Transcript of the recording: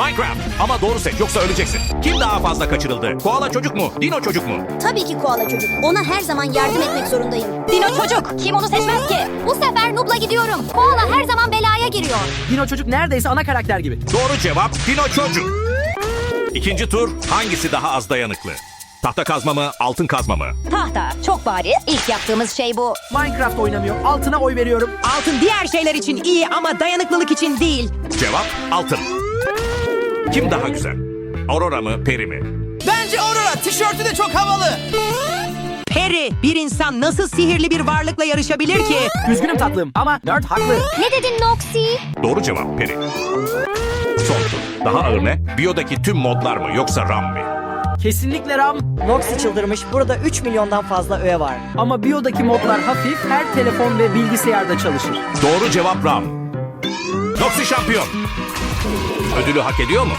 Minecraft. Ama doğru seç yoksa öleceksin. Kim daha fazla kaçırıldı? Koala çocuk mu? Dino çocuk mu? Tabii ki koala çocuk. Ona her zaman yardım etmek zorundayım. Dino çocuk. Kim onu seçmez ki? Bu sefer Nub'la gidiyorum. Koala her zaman belaya giriyor. Dino çocuk neredeyse ana karakter gibi. Doğru cevap Dino çocuk. İkinci tur hangisi daha az dayanıklı? Tahta kazma mı, altın kazma mı? Tahta. Çok bariz. İlk yaptığımız şey bu. Minecraft oynamıyor. Altına oy veriyorum. Altın diğer şeyler için iyi ama dayanıklılık için değil. Cevap altın. Kim daha güzel? Aurora mı, Peri mi? Bence Aurora tişörtü de çok havalı. Peri, bir insan nasıl sihirli bir varlıkla yarışabilir ki? Üzgünüm tatlım ama nerd haklı. Ne dedin Noxy? Doğru cevap Peri. Son tur. Daha ağır ne? Biyodaki tüm modlar mı yoksa RAM mı? Kesinlikle RAM Noxy çıldırmış. Burada 3 milyondan fazla öğe var. ama biyodaki modlar hafif her telefon ve bilgisayarda çalışır. Doğru cevap RAM. Noxy şampiyon. Ödülü hak ediyor mu?